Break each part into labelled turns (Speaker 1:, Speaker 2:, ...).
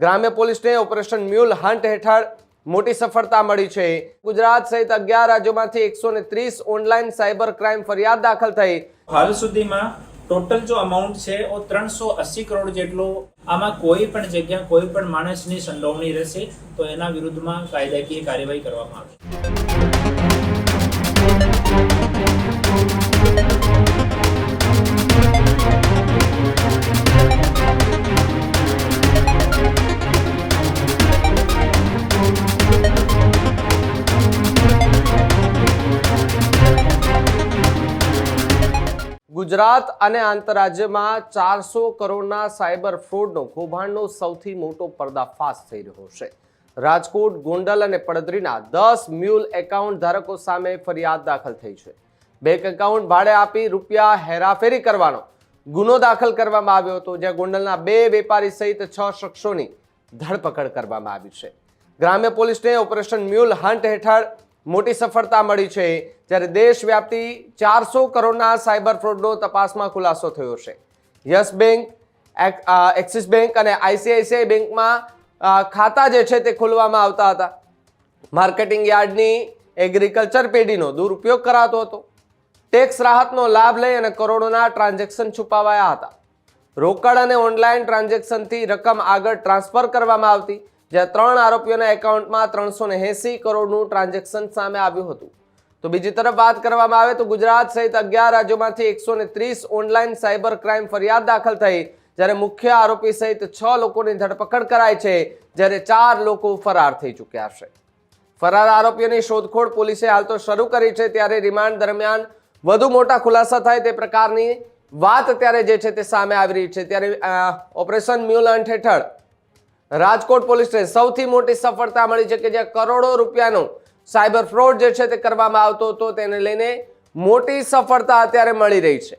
Speaker 1: ગ્રામ્ય પોલીસને operation mule hunt હેઠળ મોટી સફળતા મળી છે. ગુજરાત સહિત અગિયાર રાજ્યોમાંથી એકસો ત્રીસ ઓનલાઈન સાયબર ક્રાઇમ ફરિયાદ દાખલ થઈ.
Speaker 2: હાલ સુધીમાં ટોટલ જો અમાઉન્ટ છે એ ત્રણસો અસી કરોડ જેટલો આમાં કોઈ પણ જગ્યા કોઈ પણ માણસની સંડોવણી રહેશે તો એના વિરુદ્ધમાં કાયદાકીય કાર્યવાહી કરવામાં આવશે.
Speaker 1: ગુજરાત અને આંતરરાજ્યમાં ચારસો કરોડના સાયબર ફ્રોડનો કૌભાંડનો સૌથી મોટો પર્દાફાશ થઈ રહ્યો છે. રાજકોટ, ગોંડલ અને પડદરીના દસ મ્યુલ એકાઉન્ટ ધારકો સામે ફરિયાદ દાખલ થઈ છે. બેંક એકાઉન્ટ ભાડે આપી રૂપિયા હેરાફેરી કરવાનો ગુનો દાખલ કરવામાં આવ્યો હતો, જ્યાં ગોંડલના બે વેપારી સહિત છ શખ્સોની ધરપકડ કરવામાં આવી છે. ગ્રામ્ય પોલીસને ઓપરેશન મ્યુલ હન્ટ હેઠળ મોટી સફળતા મળી છે. જ્યારે દેશવ્યાપી ચારસો કરોડના સાયબર ફ્રોડનો તપાસમાં ખુલાસો થયો છે. યસ બેંક, એક- એક્સિસ બેંક અને આઈસીઆઈસીઆઈ બેંકમાં ખાતા જે છે તે ખોલવામાં આવતા હતા. માર્કેટિંગ યાર્ડની એગ્રીકલ્ચર પેઢીનો દુરુપયોગ કરાતો હતો. ટેક્સ રાહતનો લાભ લઈ અને કરોડોના ટ્રાન્ઝેક્શન છુપાવાયા હતા. રોકડ અને ઓનલાઈન ટ્રાન્ઝેક્શનથી રકમ આગળ ટ્રાન્સફર કરવામાં આવતી. જ્યાં ત્રણ આરોપીઓના એકાઉન્ટમાં ત્રણસો એંસી કરોડનું ટ્રાન્ઝેક્શન સામે આવ્યું હતું. તો બીજી તરફ વાત કરવામાં આવે તો ગુજરાત સહિત અગિયાર રાજ્યોમાંથી એકસો ત્રીસ ઓનલાઈન સાયબર ક્રાઇમ ફરિયાદ દાખલ થઈ, જ્યારે મુખ્ય આરોપી સહિત છ લોકોની ધરપકડ કરાઈ છે, જ્યારે ચાર લોકો ફરાર થઈ ચૂક્યા છે. ફરાર આરોપીઓની શોધખોળ પોલીસે હાલ તો શરૂ કરી છે, ત્યારે રિમાન્ડ દરમિયાન વધુ મોટા ખુલાસા થાય તે પ્રકારની વાત અત્યારે જે છે તે સામે આવી રહી છે. ત્યારે ઓપરેશન મ્યુલન્ટ હેઠળ રાજકોટ પોલીસને સૌથી મોટી સફળતા મળી છે કે જ્યાં કરોડો રૂપિયાનો સાયબર ફ્રોડ જે છે તે કરવામાં આવતો હતો, તેને લઈને મોટી સફળતા અત્યારે મળી રહી છે.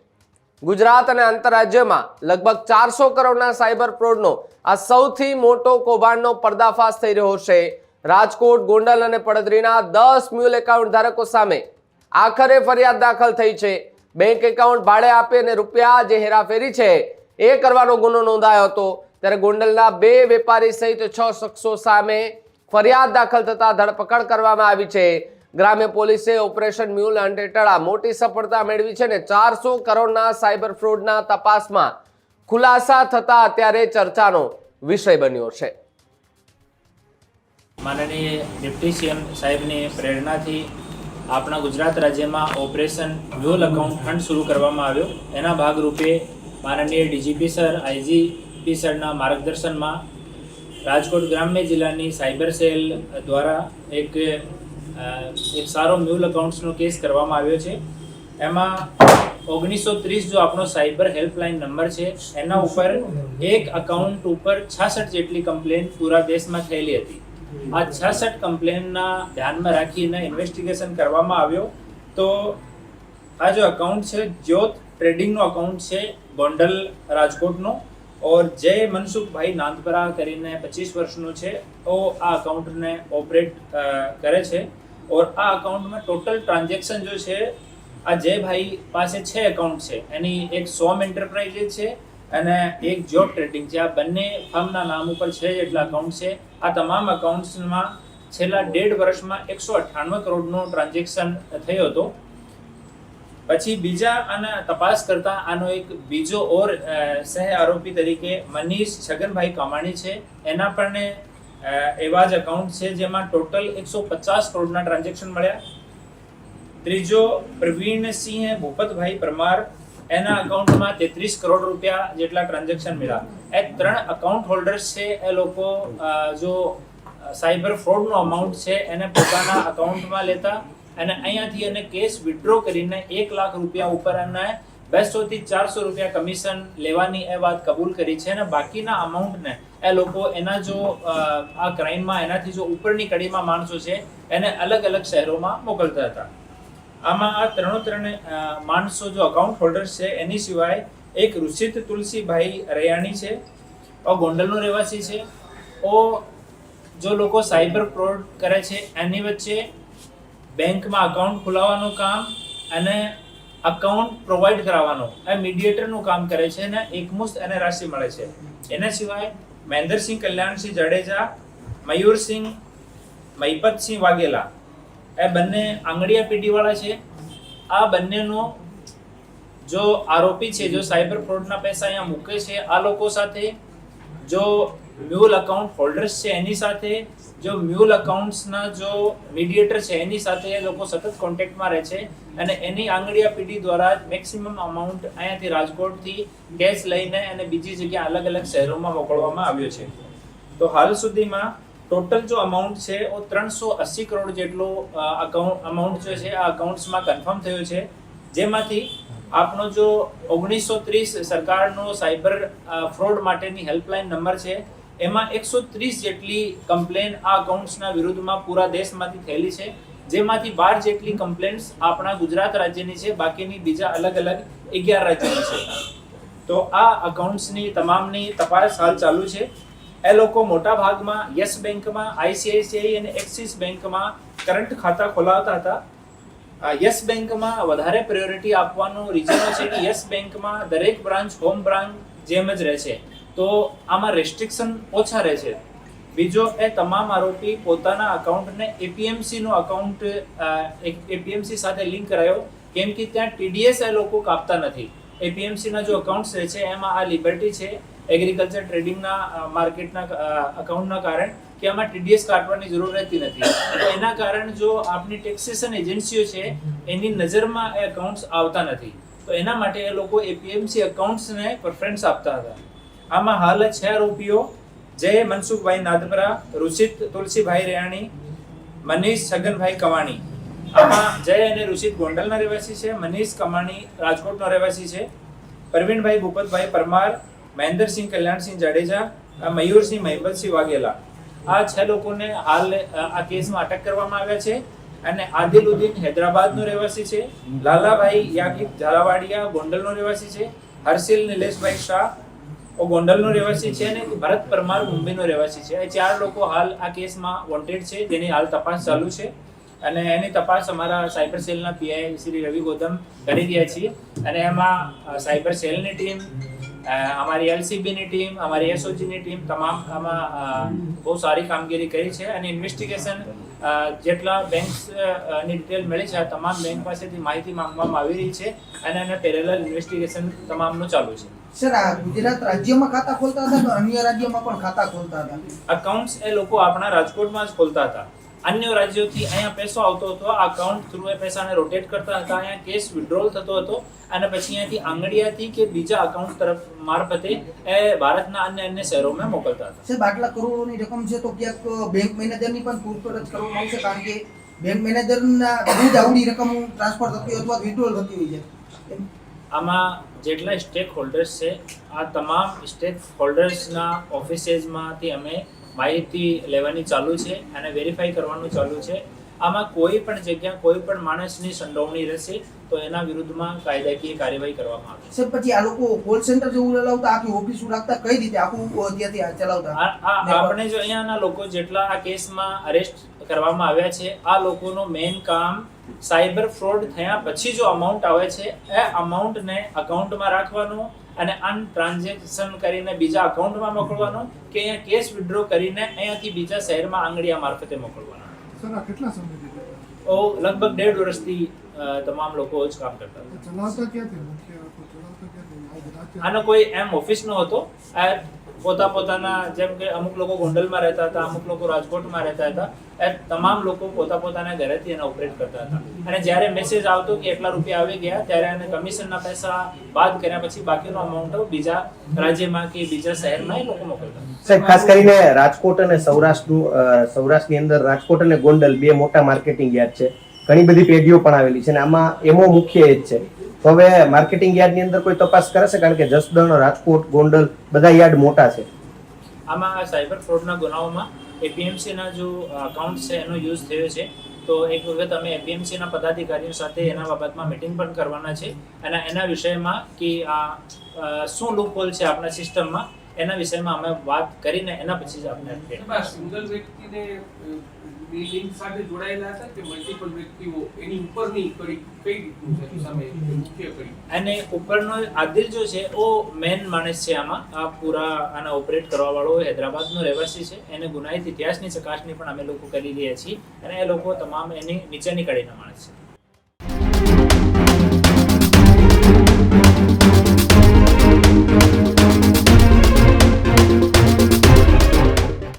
Speaker 1: ગુજરાત અને આંતરરાજ્યમાં લગભગ ચારસો કરોડના સાયબર ફ્રોડનો આ સૌથી મોટો કૌભાંડનો પર્દાફાશ થઈ રહ્યો છે. રાજકોટ, ગોંડલ અને પડદરીના દસ મ્યુલ એકાઉન્ટ ધારકો સામે આખરે ફરિયાદ દાખલ થઈ છે. બેંક એકાઉન્ટ ભાડે આપી અને રૂપિયા જે હેરાફેરી છે એ કરવાનો ગુનો નોંધાયો હતો. ત્યારે ગોંડલના બે વેપારી સહિત છ શખ્સો સામે ફરિયાદ દાખલ થતા ધરપકડ કરવામાં આવી છે. ગ્રામ્ય પોલીસે ઓપરેશન મ્યુલ હન્ટ હેઠળ મોટી સફળતા મેળવી છે ને ચારસો કરોડના સાયબર ફ્રોડના તપાસમાં ખુલાસા થતા અત્યારે ચર્ચાનો વિષય બન્યો છે.
Speaker 2: માનનીય ડિપ્ટી સીએમ સાહેબની પ્રેરણાથી આપણા ગુજરાત રાજ્યમાં ઓપરેશન મ્યુલ અકાઉન્ટ ફંડ શરૂ કરવામાં આવ્યો. એના ભાગરૂપે માનનીય ડીજીપી સર આઈજીપી સરના માર્ગદર્શનમાં રાજકોટ ગ્રામ્ય જિલ્લાની સાયબર સેલ દ્વારા એક એક સારો મ્યુલ અકાઉન્ટ્સનો કેસ કરવામાં આવ્યો છે. એમાં ઓગણીસો ત્રીસ જો આપણો સાયબર હેલ્પલાઇન નંબર છે, એના ઉપર એક અકાઉન્ટ ઉપર છાસઠ જેટલી કમ્પ્લેન પૂરા દેશમાં થયેલી હતી. આ છાસઠ કમ્પ્લેનના ધ્યાનમાં રાખીને ઇન્વેસ્ટિગેશન કરવામાં આવ્યો. તો આ જો અકાઉન્ટ છે, જ્યોત ટ્રેડિંગનો અકાઉન્ટ છે, ગોંડલ રાજકોટનો ઓર જય મનસુખભાઈ નાંદપરા કરીને પચીસ વર્ષનો છે તો આ અકાઉન્ટને ઓપરેટ કરે છે ઓર આ અકાઉન્ટમાં ટોટલ ટ્રાન્ઝેક્શન જો છે આ જયભાઈ પાસે છે એકાઉન્ટ છે એની એક સોમ એન્ટરપ્રાઇઝીસ છે અને એક જોબ ટ્રેડિંગ છે આ બંને ફર્મના નામ ઉપર છે જેટલા અકાઉન્ટ છે આ તમામ અકાઉન્ટ્સમાં છેલ્લા ડેઢ વર્ષમાં એકસો અઠ્ઠાણું કરોડનો ટ્રાન્ઝેક્શન થયો હતો પછી બીજા આના તપાસ કરતા આનો એક બીજો ઓર સહ આરોપી તરીકે મનીષ છગનભાઈ કામાણી છે. એના પણ એવા જ અકાઉન્ટ છે જેમાં ટોટલ એકસો પચાસ કરોડના ટ્રાન્ઝેક્શન મળ્યા. ત્રીજો પ્રવીણસિંહ ભૂપતભાઈ પરમાર, એના અકાઉન્ટમાં તેત્રીસ કરોડ રૂપિયા જેટલા ટ્રાન્ઝેક્શન મળ્યા. એ ત્રણ અકાઉન્ટ હોલ્ડર્સ છે એ લોકો જો સાયબર ફ્રોડનો અમાઉન્ટ છે એને પોતાના અકાઉન્ટમાં લેતા અને અહીંયાથી એને કેસ વિડ્રો કરીને એક લાખ રૂપિયા ઉપર એને બેસો થી ચારસો રૂપિયા કમિશન લેવાની એ વાત કબૂલ કરી છે અને બાકીના અમાઉન્ટને એ લોકો એના જો આ ક્રાઇમમાં એનાથી જો ઉપરની કડીમાં માણસો છે, એને અલગ અલગ શહેરોમાં મોકલતા હતા. આમાં આ ત્રણો ત્રણ માણસો જો અકાઉન્ટ હોલ્ડર્સ છે, એની સિવાય એક ઋષિત તુલસીભાઈ રૈયાણી છે, ઓ ગોંડલનો રહેવાસી છે, ઓ જો લોકો સાયબર ફ્રોડ કરે છે, એની વચ્ચે બેંકમાં અકાઉન્ટ ખોલાવવાનું કામ અને અકાઉન્ટ પ્રોવાઈડ કરાવવાનું. એ મીડિયેટરનું કામ કરે છે અને એકમુસ્ત એને રાશિ મળે છે. એના સિવાય મહેન્દ્રસિંહ કલ્યાણસિંહ જાડેજા, મયુરસિંહ, મહિપતસિંહ વાઘેલા, એ બંને આંગળીયા પેઢીવાળા છે. આ બંનેનો જો આરોપી છે, જો સાયબર ફ્રોડના પૈસા અહીંયા મૂકે છે, આ લોકો સાથે જો મ્યુલ અકાઉન્ટ હોલ્ડર્સ છે એની સાથે, જો મ્યુલ અકાઉન્ટ્સના જો મીડિયેટર છે એની સાથે લોકો સતત કોન્ટેક્ટમાં રહે છે અને એની આંગળીયા પેઢી દ્વારા મેક્સિમમ અમાઉન્ટ અહીંયાથી રાજકોટથી કેશ લઈને અને બીજી જગ્યા અલગ અલગ શહેરોમાં મોકલવામાં આવ્યો છે. તો હાલ સુધીમાં ટોટલ જો અમાઉન્ટ છે એ ત્રણસો અસી કરોડ જેટલો અકાઉન્ટ અમાઉન્ટ જે છે આ અકાઉન્ટ્સમાં કન્ફર્મ થયો છે. જેમાંથી આપણો જો ઓગણીસો ત્રીસ સરકારનો સાયબર ફ્રોડ માટેની હેલ્પલાઇન નંબર છે એમાં એકસો ત્રીસ જેટલી કમ્પ્લેન આ અકાઉન્ટ્સના વિરુદ્ધમાં પૂરા દેશમાંથી થયેલી છે. જેમાંથી બાર જેટલી કમ્પ્લેન્ટ્સ આપણા ગુજરાત રાજ્યની છે, બાકીની બીજા અલગ અલગ અગિયાર રાજ્યની છે. તો આ અકાઉન્ટ્સની તમામની તપાસ હાલ ચાલુ છે. એ લોકો મોટા ભાગમાં યસ બેંકમાં, આઈસીઆઈસીઆઈ અને એક્સિસ બેંકમાં કરંટ ખાતા ખોલાવતા હતા. યસ બેંકમાં વધારે પ્રાયોરિટી આપવાનું રીઝન છે કે યસ બેંકમાં દરેક બ્રાન્ચ હોમ બ્રાન્ચ જેમ જ રહે છે. તો આમાં રેસ્ટ્રિક્શન ઓછા રહે છે. બીજો એ તમામ આરોપી પોતાના અકાઉન્ટને એપીએમસી નો અકાઉન્ટ એપીએમસી સાથે લિંક કરાયો. કેમ કે ત્યાં ટીડીએસ એ લોકો કાપતા નથી. એપીએમસી ના જો અકાઉન્ટ્સ રહે છે, એમાં આ લિબર્ટી છે એગ્રીકલ્ચર ટ્રેડિંગના માર્કેટના અકાઉન્ટના કારણ કે આમાં ટીડીએસ કાઢવાની જરૂર રહેતી નથી. તો એના કારણે જો આપની ટેક્સેશન એજન્સીઓ છે, એની નજરમાં એ અકાઉન્ટ્સ આવતા નથી. તો એના માટે એ લોકો એપીએમસી અકાઉન્ટ્સને પ્રેફરન્સ આપતા હતા. આમાં હાલ છ આરોપીઓ. જય મનસુખભાઈ નાદપરા રુચિત તુલસીભાઈ રેયાણી, મનીષ છગનભાઈ કવાણી. આમાં જય અને રુચિત ગોંડલના રહેવાસી છે, મનીષ કમાણી રાજકોટનો રહેવાસી છે. પ્રવીણભાઈ ભૂપતભાઈ પરમાર, મહેન્દ્રસિંહ કલ્યાણસિંહ જાડેજા મયુરસિંહ મહિપતસિંહ વાઘેલા. આ છ લોકોને હાલ આ કેસમાં અટક કરવામાં આવ્યા છે અને આદિલુદ્દીન હૈદરાબાદનો રહેવાસી છે, લાલાભાઈ યાકિબ ઝાલાવાડિયા ગોંડલનો રહેવાસી છે, હર્ષિલ નિલેશભાઈ શાહ ગોંડલનો રહેવાસી છે અને ભરત પરમાર મુંબઈનો રહેવાસી છે. એ ચાર લોકો હાલ આ કેસમાં વોન્ટેડ છે, જેની હાલ તપાસ ચાલુ છે. અને એની તપાસ અમારા સાયબર સેલના પીઆઈ શ્રી રવિ ગૌતમ કરી રહ્યા છીએ. અને એમાં સાયબર સેલની ટીમ અમારી એલસીબીની ટીમ, અમારી એસઓજીની ટીમ તમામ આમાં બહુ સારી કામગીરી કરી છે. અને ઇન્વેસ્ટિગેશન જેટલા બેંક્સ ડિટેલ મળી છે, આ તમામ બેંક પાસેથી માહિતી માંગવામાં આવી રહી છે. અને એના પેરેલલ ઇન્વેસ્ટિગેશન તમામનું ચાલુ છે.
Speaker 3: સર આ ગુજરાત રાજ્યમાં ખાતા ખોલતા હતા કે અન્ય રાજ્યમાં પણ ખાતા ખોલતા હતા?
Speaker 2: અકાઉન્ટ્સ એ લોકો આપણા રાજકોટમાં જ ખોલતા હતા. અન્ય રાજ્યોથી અહીંયા પૈસો આવતો હતો. આ અકાઉન્ટ થ્રુ એ પૈસાને રોટેટ કરતા હતા. અહીંયા કેશ વિડ્રોલ થતો હતો. અને પછી અહીંયાથી આંગળીયાથી કે બીજા અકાઉન્ટ તરફ મારફતે એ ભારતના અન્ય અન્ય શહેરોમાં મોકલતા હતા.
Speaker 3: સાહેબ આટલા કરોડોની રકમ છે તો ક્યાંક બેંક મેનેજરની પણ પૂછપરછ કરવામાં આવશે? કારણ કે બેંક મેનેજરના બહુ જ આવડી રકમ ટ્રાન્સફર થતી અથવા વિડ્રોલ થતી હોય છે.
Speaker 2: આમાં જેટલા સ્ટેક હોલ્ડર્સ છે આ તમામ સ્ટેક હોલ્ડર્સના ઓફિસેસમાંથી અમે માહિતી લેવાની ચાલુ છે અને વેરીફાઈ કરવાનું ચાલુ છે. આમાં કોઈ પણ જગ્યા કોઈ પણ માણસની સંડોવણી રહેશે તો એના વિરુદ્ધમાં કાયદાકીય કાર્યવાહી કરવામાં આવશે.
Speaker 3: સર પછી આ લોકો કોલ સેન્ટર જેવું ચલાવતા આખી ઓફિસ રાખતા કઈ રીતે આખું ત્યાંથી ચલાવતા?
Speaker 2: આપણે જો અહીંયાના લોકો જેટલા આ કેસમાં અરેસ્ટ કરવામાં આવ્યા છે આ લોકોનો મેઇન કામ સાયબર ફ્રોડ થયા પછી જો અમાઉન્ટ આવે છે એ અમાઉન્ટને અકાઉન્ટમાં રાખવાનો અને અન ટ્રાન્ઝેક્શન કરીને બીજા અકાઉન્ટમાં મોકલવાનો કે અહીંયા કેશ વિડ્રો કરીને અહીંયાથી બીજા શહેરમાં આંગળીયા મારફતે મોકલવાનો.
Speaker 4: સર આ કેટલા સમયથી
Speaker 2: ઓ લગભગ ડેઢ વર્ષથી તમામ લોકો જ કામ કરતા હતા.
Speaker 4: ચલાવતા ક્યાંથી? મુખ્ય ચલાવતા ક્યાંથી?
Speaker 2: આનો કોઈ એમ ઓફિસ નો હતો આ પોતા પોતાના જેમ કે અમુક લોકો ગોંડલમાં રહેતા હતા, અમુક લોકો રાજકોટમાં રહેતા હતા, એ તમામ લોકો પોતા પોતાના ઘરેથી એને ઓપરેટ કરતા હતા. અને જ્યારે મેસેજ આવતો કે એટલા રૂપિયા આવી ગયા, ત્યારે એને કમિશનના પૈસા બાદ કર્યા પછી બાકીનો અમાઉન્ટ બીજા રાજ્યમાં કે બીજા શહેરમાં એ લોકો મોકલતા
Speaker 5: સાહેબ, ખાસ કરીને રાજકોટ અને સૌરાષ્ટ્રનું સૌરાષ્ટ્રની અંદર રાજકોટ અને ગોંડલ બે મોટા માર્કેટિંગ યાર્ડ છે. ઘણી બધી પેઢીઓ પણ આવેલી છે અને આમાં એમો મુખ્ય એ છે. હવે માર્કેટિંગ યાર્ડની અંદર કોઈ તપાસ કરે છે? કારણ કે જસદણ રાજકોટ ગોંડલ બધા યાર્ડ મોટા છે.
Speaker 2: આમાં સાયબર ફ્રોડના ગુનાઓમાં એપીએમસીના જો અકાઉન્ટ છે એનો યુઝ થયો છે. તો એક વખત અમે એપીએમસીના પદાધિકારીઓ સાથે એના બાબતમાં મિટિંગ પણ કરવાના છે. અને એના વિષયમાં કે આ શું લૂપહોલ છે આપણા સિસ્ટમમાં એના વિષયમાં અમે વાત કરીને એના પછી જ આપણે
Speaker 6: સિંગલ વ્યક્તિને લિંક સાથે જોડાયેલા હતા કે મલ્ટિપલ વ્યક્તિઓ એની ઉપરની કડી કઈ રીતનું છે? સામે મુખ્ય કડી
Speaker 2: અને ઉપરનો આદિલ જો છે, ઓ મેન માણસ છે આમાં. આ પૂરા આના ઓપરેટ કરવા વાળો હૈદરાબાદનો રહેવાસી છે. એને ગુનાહિત ઇતિહાસની ચકાસણી પણ અમે લોકો કરી રહ્યા છીએ. અને એ લોકો તમામ એની નીચેની કડીના માણસ છે.